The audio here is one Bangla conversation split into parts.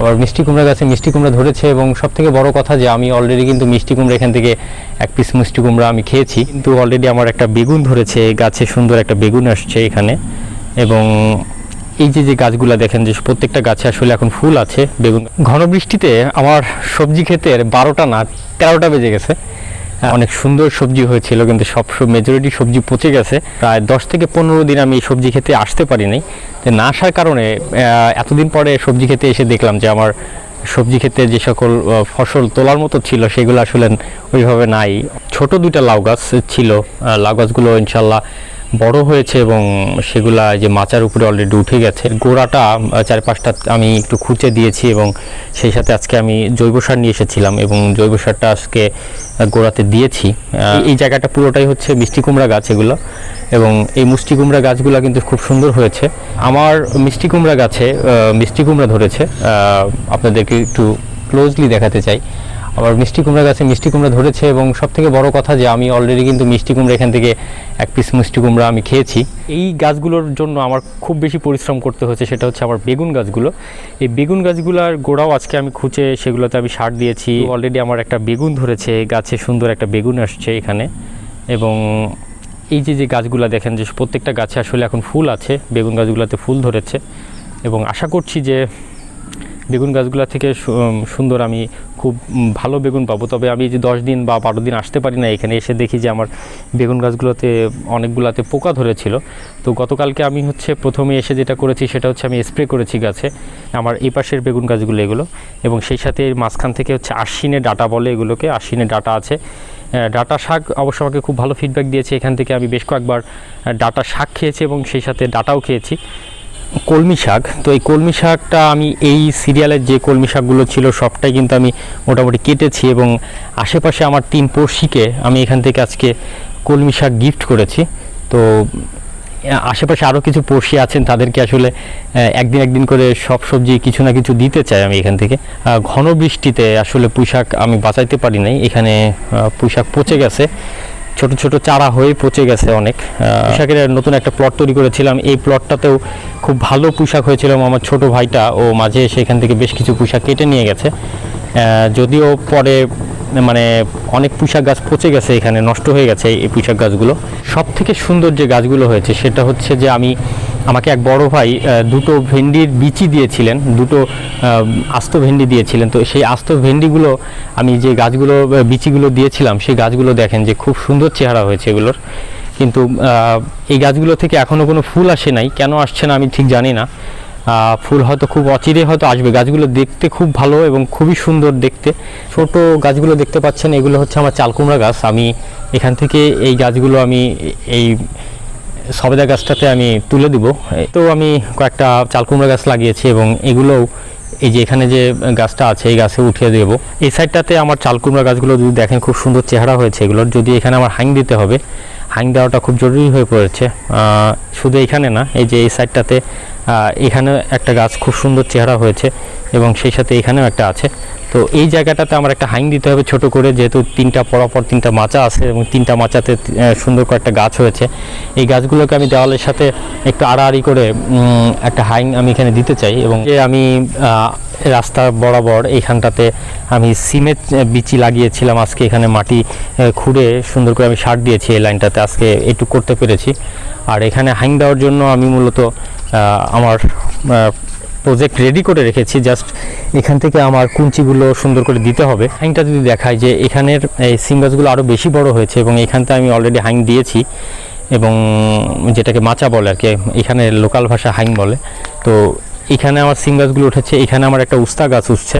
আবার মিষ্টি কুমড়া গাছে মিষ্টি কুমড়া ধরেছে এবং সব থেকে বড় কথা যে আমি অলরেডি কিন্তু মিষ্টি কুমড়া এখান থেকে এক পিস মিষ্টি কুমড়া আমি খেয়েছি। কিন্তু অলরেডি আমার একটা বেগুন ধরেছে, গাছে সুন্দর একটা বেগুন আসছে এখানে। এবং এই যে যে গাছগুলো দেখেন যে প্রত্যেকটা গাছে আসলে এখন ফুল আছে, বেগুন। ঘন বৃষ্টিতে আমার সবজি ক্ষেতের বারোটা না, তেরোটা বেজে গেছে। অনেক সুন্দর সবজি হয়েছিল, কিন্তু সব মেজরিটি সবজি পচে গেছে। প্রায় দশ থেকে পনেরো দিন আমি সবজি খেতে আসতে পারিনি। না আসার কারণে এতদিন পরে সবজি খেতে এসে দেখলাম যে আমার সবজি ক্ষেতে যে সকল ফসল তোলার মতো ছিল, সেগুলো আসলে ওইভাবে নাই। ছোট দুইটা লাউ গাছ ছিল লাউ গাছগুলো ইনশাল্লাহ বড় হয়েছে এবং সেগুলা যে মাচার উপরে অলরেডি উঠে গেছে। গোড়াটা আহ, চার পাঁচটা আমি একটু খুঁচে দিয়েছি এবং সেই সাথে আজকে আমি জৈব সার নিয়ে এসেছিলাম এবং জৈব সারটা আজকে গোড়াতে দিয়েছি। এই জায়গাটা পুরোটাই হচ্ছে মিষ্টি কুমড়া গাছ এগুলো এবং এই মিষ্টি কুমড়া গাছগুলো কিন্তু খুব সুন্দর হয়েছে। আমার মিষ্টি কুমড়া গাছে মিষ্টি কুমড়া ধরেছে। আপনাদেরকে একটু ক্লোজলি দেখাতে চাই। আবার মিষ্টি কুমড়া গাছে মিষ্টি কুমড়া ধরেছে এবং সব থেকে বড় কথা যে আমি অলরেডি কিন্তু মিষ্টি কুমড়া এখান থেকে এক পিস মিষ্টি কুমড়া আমি খেয়েছি। এই গাছগুলোর জন্য আমার খুব বেশি পরিশ্রম করতে হচ্ছে, সেটা হচ্ছে আমার বেগুন গাছগুলো। এই বেগুন গাছগুলোর গোড়াও আজকে আমি খুঁচে সেগুলোতে আমি সার দিয়েছি। অলরেডি আমার একটা বেগুন ধরেছে, গাছে সুন্দর একটা বেগুন আসছে এখানে। এবং এই যে যে গাছগুলো দেখেন যে, প্রত্যেকটা গাছে আসলে এখন ফুল আছে, বেগুন গাছগুলোতে ফুল ধরেছে। এবং আশা করছি যে বেগুন গাছগুলো থেকে সুন্দর আমি খুব ভালো বেগুন পাবো। তবে আমি যে দশ দিন বা বারো দিন আসতে পারি না এখানে, এসে দেখি যে আমার বেগুন গাছগুলোতে অনেকগুলোতে পোকা ধরেছিল। তো গতকালকে আমি হচ্ছে প্রথমে এসে যেটা করেছি সেটা হচ্ছে আমি স্প্রে করেছি গাছে, আমার এই পাশের বেগুন গাছগুলো এগুলো। এবং সেই সাথে মাঝখান থেকে হচ্ছে আশ্বিনে ডাটা বলে এগুলোকে, আশ্বিনে ডাটা আছে। ডাটা শাক অবশ্য আমাকে খুব ভালো ফিডব্যাক দিয়েছে। এখান থেকে আমি বেশ কয়েকবার ডাটা শাক খেয়েছি এবং সেই সাথে ডাটাও খেয়েছি। কলমি শাক। তো এই কলমি শাকটা আমি এই সিরিয়ালের যে কলমি শাকগুলো ছিল সবটাই কিন্তু আমি মোটামুটি কেটেছি এবং আশেপাশে আমার তিন পড়শিকে আমি এখান থেকে আজকে কলমি শাক গিফট করেছি। তো, আশেপাশে আরও কিছু পড়শি আছেন, তাদেরকে আসলে একদিন একদিন করে সব সবজি কিছু না কিছু দিতে চাই আমি এখান থেকে। ঘন বৃষ্টিতে আসলে পুঁইশাক আমি বাঁচাইতে পারি নাই। এখানে পুঁইশাক পচে গেছে। ছোট ছোট চারা হয়ে পচে গেছে অনেক। পোশাকের নতুন একটা প্লট তৈরি করেছিলাম। এই প্লটটাতেও খুব ভালো পোশাক হয়েছিল আমার ছোট ভাইটা। ও মাঝে সেখান থেকে বেশ কিছু পোশাক কেটে নিয়ে গেছে। যদিও পরে মানে অনেক পোশাক গাছ পচে গেছে, এখানে নষ্ট হয়ে গেছে এই পোশাক গাছগুলো। সব থেকে সুন্দর যে গাছগুলো হয়েছে, সেটা হচ্ছে যে আমি আমাকে এক বড় ভাই দুটো ভেন্ডির বিচি দিয়েছিলেন, দুটো আস্ত ভেন্ডি দিয়েছিলেন। তো সেই আস্ত ভেন্ডিগুলো আমি যে গাছগুলো বিচিগুলো দিয়েছিলাম, সেই গাছগুলো দেখেন যে খুব সুন্দর চেহারা হয়েছে এগুলোর। কিন্তু এই গাছগুলো থেকে এখনও কোনো ফুল আসে নাই। কেন আসছে না আমি ঠিক জানি না। ফুল হয়তো খুব অচিরে হয়তো আসবে। গাছগুলো দেখতে খুব ভালো এবং খুবই সুন্দর দেখতে। ছোট গাছগুলো দেখতে পাচ্ছেন, এগুলো হচ্ছে আমার চালকুমড়া গাছ। আমি এখান থেকে এই গাছগুলো আমি এই সবেদা গাছটাতে আমি তুলে দিব। তো আমি কয়েকটা চালকুমড়া গাছ লাগিয়েছি এবং এগুলোও এই যে এখানে যে গাছটা আছে, এই গাছে উঠিয়ে দেব। এই সাইডটাতে আমার চালকুমড়া গাছগুলো যদি দেখেন খুব সুন্দর চেহারা হয়েছে, এগুলোর যদি এখানে আমার হাইং দিতে হবে হাইং দেওয়াটা খুব জরুরি হয়ে পড়েছে। শুধু এখানে না, এই যে এই সাইডটাতে এখানে একটা গাছ খুব সুন্দর চেহারা হয়েছে এবং সেই সাথে এখানেও একটা আছে। তো এই জায়গাটাতে আমার একটা হাইং দিতে হবে ছোট করে, যেহেতু তিনটা পরপর তিনটা মাচা আছে এবং তিনটা মাচাতে সুন্দর কয়েকটা গাছ হয়েছে। এই গাছগুলোকে আমি দেওয়ালের সাথে একটু আড়াআড়ি করে একটা হাইং আমি এখানে দিতে চাই এবং আমি রাস্তা বরাবর এইখানটাতে আমি সিমেন্ট বিচি লাগিয়েছিলাম। আজকে এখানে মাটি খুঁড়ে সুন্দর করে আমি সার দিয়েছি এই লাইনটাতে। আজকে একটু করতে পেরেছি। আর এখানে হাইং দেওয়ার জন্য আমি মূলত আমার প্রজেক্ট রেডি করে রেখেছি। জাস্ট এখান থেকে আমার কুঞ্চিগুলো সুন্দর করে দিতে হবে। হাইংটা যদি দেখায় যে এখানের, এই সিম গাছগুলো আরও বেশি বড় হয়েছে এবং এখানতে আমি অলরেডি হাইং দিয়েছি এবং যেটাকে মাচা বলে আর কি, এখানে লোকাল ভাষা হাইং বলে। তো এখানে আমার সিম গাছগুলো উঠেছে, এখানে আমার একটা উস্তা গাছ উঠছে।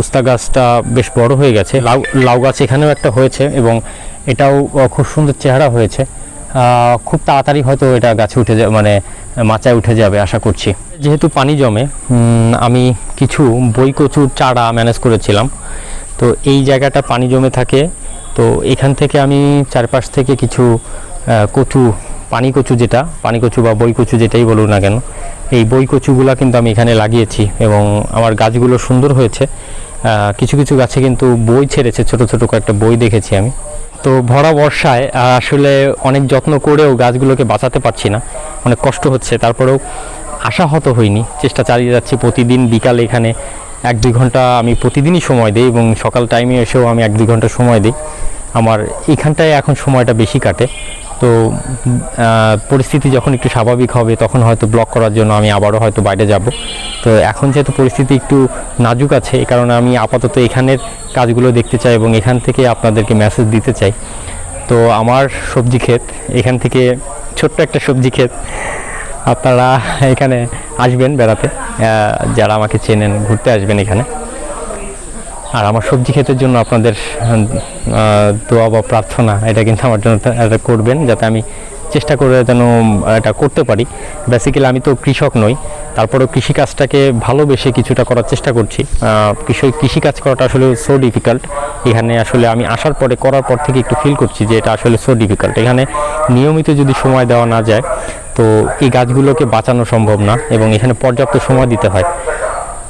উস্তা গাছটা বেশ বড় হয়ে গেছে। লাউ লাউ গাছ এখানেও একটা হয়েছে এবং এটাও খুব সুন্দর চেহারা হয়েছে। খুব তাড়াতাড়ি হয়তো এটা গাছে উঠে যাবে মানে মাচায় উঠে যাবে আশা করছি। যেহেতু পানি জমে আমি কিছু বই কচুর চারা ম্যানেজ করেছিলাম। তো এই জায়গাটা পানি জমে থাকে। তো এখান থেকে আমি চারপাশ থেকে কিছু কচু পানি কচু যেটা পানি কচু বা বই কচু যেটাই বলুন না কেন, এই বই কচুগুলা কিন্তু আমি এখানে লাগিয়েছি এবং আমার গাছগুলো সুন্দর হয়েছে। কিছু কিছু গাছে কিন্তু বই ছেড়েছে, ছোট ছোট কয়েকটা বই দেখেছি আমি। তো ভরা বর্ষায় আসলে অনেক যত্ন করেও গাছগুলোকে বাঁচাতে পারছি না, অনেক কষ্ট হচ্ছে। তারপরেও আশাহত হইনি, চেষ্টা চালিয়ে যাচ্ছি প্রতিদিন বিকালে এখানে এক দুই ঘণ্টা আমি প্রতিদিনই সময় দিই এবং সকাল টাইমে এসেও আমি এক দুই ঘণ্টা সময় দিই। আমার এখানটায় এখন সময়টা বেশি কাটে। তো পরিস্থিতি যখন একটু স্বাভাবিক হবে, তখন হয়তো ব্লক করার জন্য আমি আবারও হয়তো বাইরে যাব। তো এখন যেহেতু পরিস্থিতি একটু নাজুক আছে এই কারণে আমি আপাতত এখানের কাজগুলো দেখতে চাই এবং এখান থেকে আপনাদেরকে মেসেজ দিতে চাই। তো আমার সবজি ক্ষেত, এখান থেকে ছোট্ট একটা সবজি ক্ষেত। আপনারা এখানে আসবেন বেড়াতে যারা আমাকে চেনেন, ঘুরতে আসবেন এখানে। আর আমার সবজি ক্ষেতের জন্য আপনাদের দোয়া বা প্রার্থনা এটা কিন্তু আমার জন্য এটা করবেন যাতে আমি চেষ্টা করে যেন এটা করতে পারি। বেসিক্যালি আমি তো কৃষক নই তারপরেও কৃষিকাজটাকে ভালোবেসে কিছুটা করার চেষ্টা করছি। আহ, কৃষি কৃষিকাজ করাটা আসলে সো ডিফিকাল্ট এখানে আসলে আমি আসার পরে করার পর থেকে একটু ফিল করছি যে এটা আসলে সো ডিফিকাল্ট এখানে নিয়মিত যদি সময় দেওয়া না যায় তো এই গাছগুলোকে বাঁচানো সম্ভব না এবং এখানে পর্যাপ্ত সময় দিতে হয়।